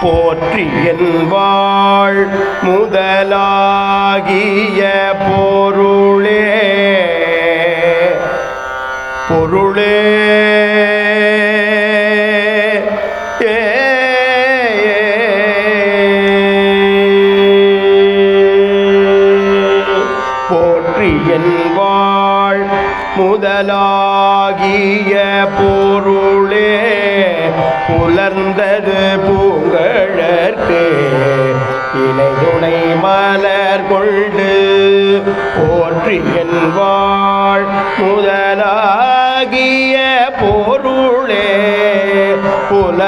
போற்றி என்பாள் முதலாகிய பொருளே. பொருளே. போற்றி என்பாள் முதலாகிய பொருளே. புலர்ந்தது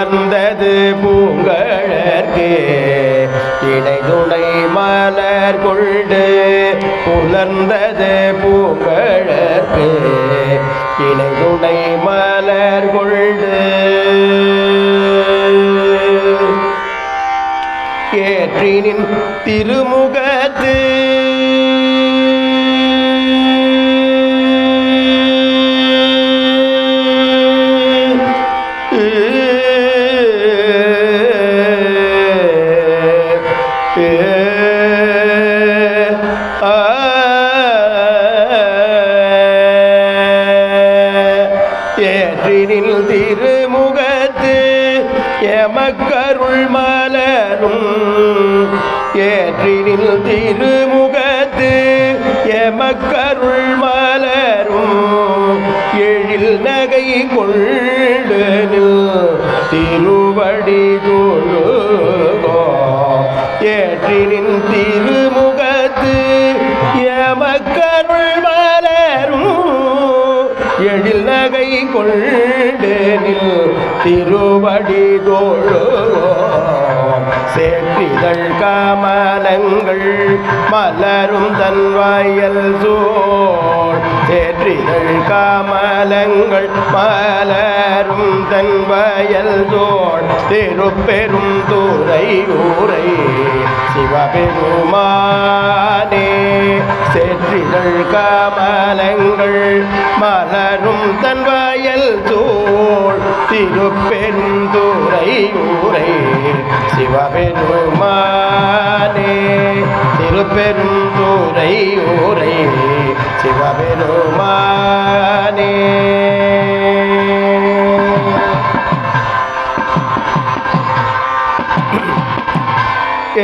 மலர்ந்தது பூங்கழற்கு. இணை துணை மலர் கொண்டு புலர்ந்தது பூங்கழற்கு. இணை துணை மலர் கொண்டு ஏற்றினின் திருமுகத்து எமக்கருள் மலரும் ஏற்றினில் திருமுகத்து எமக்கருள் மலரும் எழில் நகை கொள்ளனில் திருவடி தொழுகோ. ஏற்றினின் திருமுகத்து எமக்கருள் மலரும் எழில் நகை கொண்டு திருவடி தோழுவோம் சேற்றிதழ் காமலங்கள் மலரும் தன் வயல் சோழ் சேற்றிதழ் காமலங்கள் மலரும் தன் வயல் சோழ் திருப்பெரும் துறை ஊரை சிவபெருமானே. சேற்றிதழ் காமலங்கள் மலரும் தன் வயல் சோழ் திருப்பெருந்துறை ஊரை சிவ சிவபெருமானே திருப்பெருந்துறை ஊரை சிவபெருமானே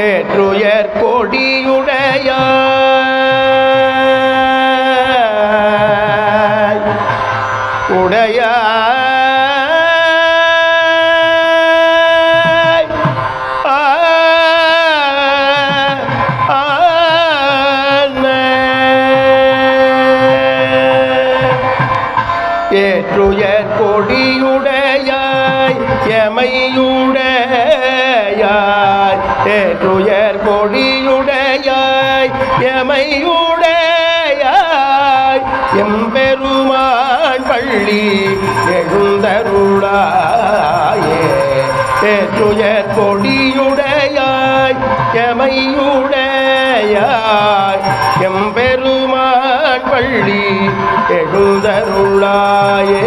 ஏற்றுயர் கொடியுடைய எமையுடையாய் ஏற்றுயர் கொடியுடையாய் எமையுடையாய் எம்பெருமான் பள்ளி எழுந்தருளாயே ஏற்றுயர் கொடியுடையாய் எமையுடையாய் எம்பெருமான் பள்ளி எழுந்தருளாயே.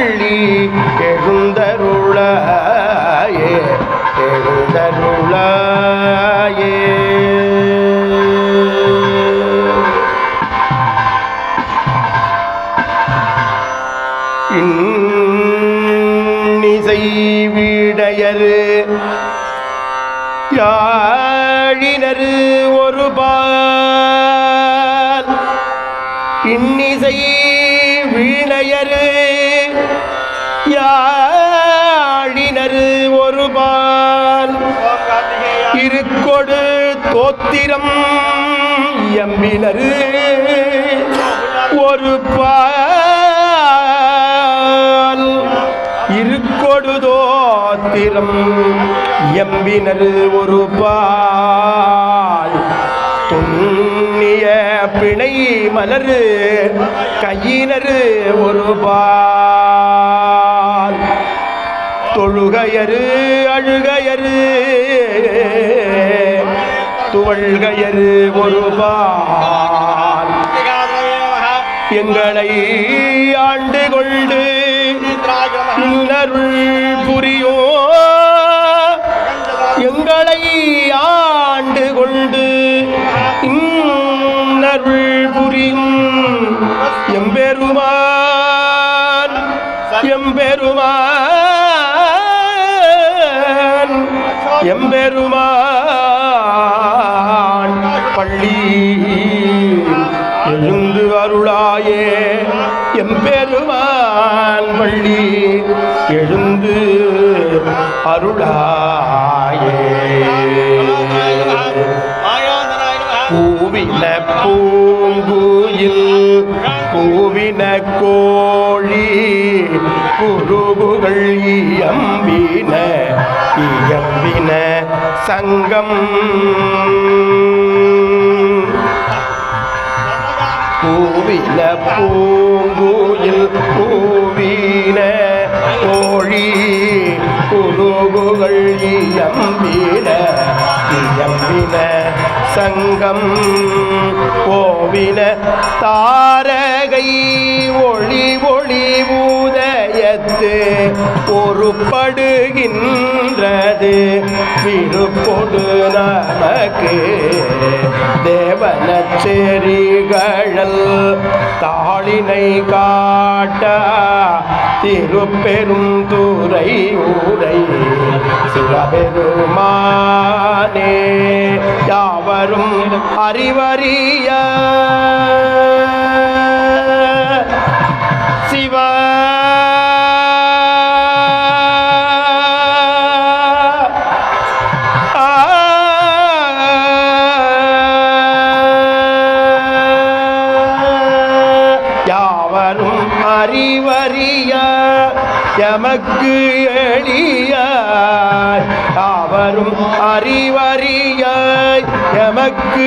எம்பெருமான் எழுந்தருளாயே எழுந்தருளாயே. இன்னிசை வீடையரு யாழினரு ஒரு பால். இன்னிசை வீணையரு யாழினரு ஒரு பால் இருக்கொடு தோத்திரம் எம்பினரு ஒரு பால் இருக்கொடு தோத்திரம் எம்பினரு ஒரு பால் துண்ணிய பிணை மலரு கையினரு ஒரு பால். தொழுகையரு அழுகையரு துவள்கையரு ஒரு பால். எங்களை ஆண்டு கொண்டு புரியோ எங்களை இன்னருள் எம்பெருமான் எம்பெருமான் எம்பெருமான். பள்ளி எழுந்து அருளாயே எம்பெருமான். பள்ளி எழுந்து அருளாயே. பூவின பூங்குயில் பூவின கோழி குருகுகள் இயம்பின இயம்பின சங்கம். பூவின பூங்குயில் பூவின கோழி குருகுகள் இயம்பின கோவில சங்கம் கோவில தாரகை ஒளி ஒளி ஊதயத்து பொறுப்படுகின்றது விருப்பொடு நமக்கு தேவனச்செறிகழல் தாளினை காட்ட திருப்பெரும் துறை உரை சிவபெருமானே யாவரும் அறிவறிய சிவ யாவரும் அறிவறிய எமக்கு எளிய யாவரும் அறிவறியாய் எமக்கு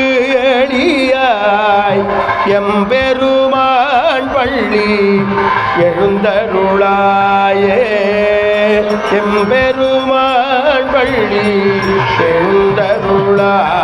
எளியாய். எம்பெருமான் பள்ளி எழுந்தருளாயே. எம்பெருமான் பள்ளி எழுந்தருளாய்.